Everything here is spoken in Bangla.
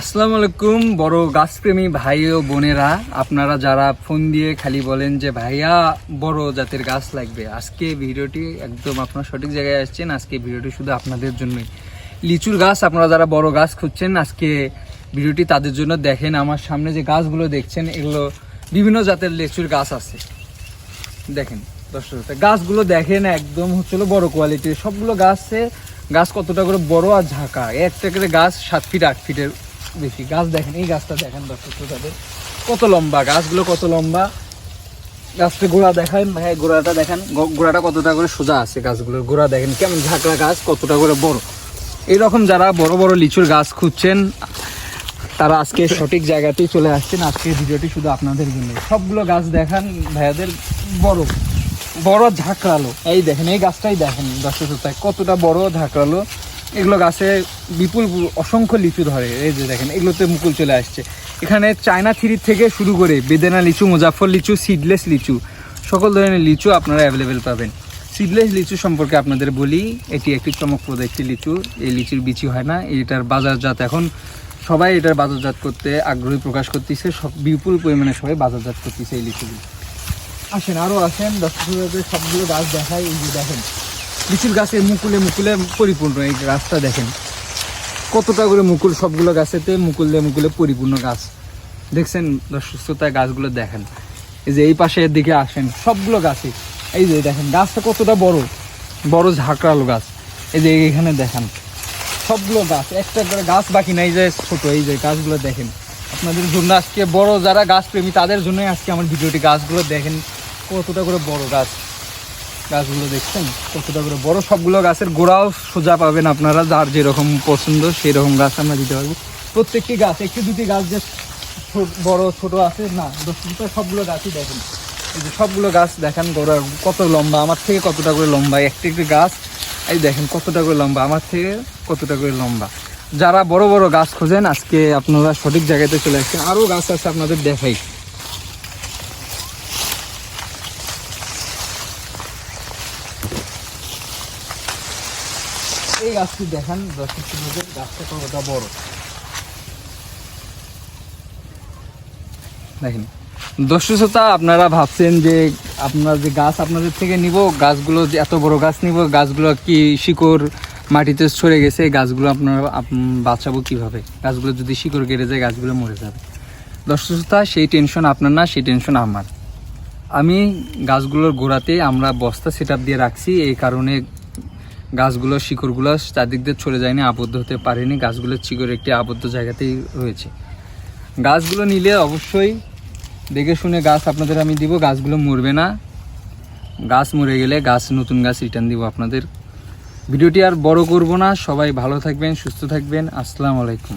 আসসালামু আলাইকুম, বড় গাছপ্রেমী ভাই ও বোনেরা। আপনারা যারা ফোন দিয়ে খালি বলেন যে, ভাইয়া, বড় জাতের গাছ লাগবে। আজকে ভিডিওটি একদম আপনার সঠিক জায়গায় আসছেন। আজকে ভিডিওটি শুধু আপনাদের জন্যই। লিচুর গাছ, আপনারা যারা বড় গাছ খুঁজছেন, আজকে ভিডিওটি তাদের জন্য দেখেন। আমার সামনে যে গাছগুলো দেখছেন, এগুলো বিভিন্ন জাতের লিচুর গাছ আছে। দেখেন, দর্শক গাছগুলো দেখেন, একদম হচ্ছিল বড় কোয়ালিটির সবগুলো গাছে গাছ কতটা করে বড় আর ঝাঁকা। একটা করে গাছ সাত ফিট আট ফিটের বেশি গাছ দেখেন, এই গাছটা দেখেন দর্শক শ্রোতাদের। কত লম্বা, গাছগুলো কত লম্বা। গাছটা গোড়া দেখেন, ভাই, গোড়াটা দেখেন গোড়াটা কতটা করে সোজা আছে গাছগুলোর গোড়া দেখেন, কেমন ঝাঁকড়া গাছ, কতটা করে বড়। এইরকম যারা বড় বড় লিচুর গাছ খুঁজছেন, তারা আজকে সঠিক জায়গাতেই চলে আসছেন। আজকে ভিডিওটি শুধু আপনাদের জন্য। সবগুলো গাছ দেখান, ভাইয়াদের বড় বড় ঝাঁকড়ালো। এই দেখেন, এই গাছটাই দেখেন দর্শক কতটা বড় ঝাঁকড়ালো। এগুলো গাছে বিপুল অসংখ্য লিচু ধরে। এই যে দেখেন, এগুলোতে মুকুল চলে আসছে। এখানে চায়না থ্রি থেকে শুরু করে বেদেনা লিচু, মুজাফর লিচু, সিডলেস লিচু, সকল ধরনের লিচু আপনারা অ্যাভেলেবেল পাবেন। সিডলেস লিচু সম্পর্কে আপনাদের বলি, এটি একটি চমকপ্রদ একটি লিচু। এই লিচুর বিচি হয় না, এটার বাজারজাত এখন সবাই এটার বাজারজাত করতে আগ্রহী প্রকাশ করতেছে, সব বিপুল পরিমাণে সবাই বাজারজাত করতেছে এই লিচুগুলো। আসেন আরও আসেন, দর্শকদের সবগুলো গাছ দেখায় এই যে দেখেন। লিচুর গাছের মুকুলে মুকুলে পরিপূর্ণ, এই গাছটা দেখেন। কতটা করে মুকুল, সবগুলো গাছেতে মুকুলে মুকুলে পরিপূর্ণ গাছ। দেখছেন সুস্থতায় গাছগুলো দেখেন। এই যে এই পাশে দিকে আসেন, সবগুলো গাছে। এই যে দেখেন, গাছটা কতটা বড়। বড় ঝাঁকড়ালো গাছ। এই যে এখানে দেখেন, সবগুলো গাছ। একটা করে গাছ বাকি নাই যে ছোট, এই যে গাছগুলো দেখেন। আপনাদের জন্য আজকে বড়, যারা গাছ প্রেমী, তাদের জন্যই আজকে আমার ভিডিওটি। গাছগুলো দেখেন, কতটা করে বড় গাছ। গাছগুলো দেখছেন? কতটা করে বড় সবগুলো গাছের গোড়াও সোজা পাবেন আপনারা, যার যেরকম পছন্দ সেরকম গাছ আমরা দিতে পারব। প্রত্যেকটি গাছ, একটি দুটি গাছ যে বড়, ছোট আছে, না দশটা সবগুলো গাছই দেখেন। এই যে সবগুলো গাছ দেখেন, গোড়া কত লম্বা, আমার থেকে কতটা করে লম্বা, একটি একটি গাছ, এই দেখেন কতটা করে লম্বা, আমার থেকে কতটা করে লম্বা। যারা বড় বড় গাছ খোঁজেন, আজকে আপনারা সঠিক জায়গাতে চলে আসছেন আরও গাছ আছে আপনাদের দেখাই। এই গাছটি দেখান গাছটা কতটা বড়? দেখেন। দর্শক আপনারা ভাবছেন যে আপনার যে গাছ আপনাদের থেকে নিব, গাছগুলো যে এত বড় গাছ নিব, গাছগুলো কি শিকড় মাটিতে সরে গেছে, গাছগুলো আপনারা বাঁচাবো কীভাবে? গাছগুলো যদি শিকড় কেটে যায়, গাছগুলো মরে যাবে। দর্শক সেই টেনশন আপনার না, সেই টেনশন আমার। আমি গাছগুলোর গোড়াতে আমরা বস্তা সেট দিয়ে রাখছি, এই কারণে গাছগুলো শিকড়গুলো চারদিক দিয়ে চলে যায়নি, আবদ্ধ হতে পারেনি। গাছগুলোর শিকড় একটি আবদ্ধ জায়গাতেই রয়েছে। গাছগুলো নিলে অবশ্যই দেখে শুনে গাছ আপনাদের আমি দিব, গাছগুলো মরবে না। গাছ মরে গেলে গাছ, নতুন গাছ রিটার্ন দিব আপনাদের। ভিডিওটি আর বড় করব না, সবাই ভালো থাকবেন, সুস্থ থাকবেন। আসসালামু আলাইকুম।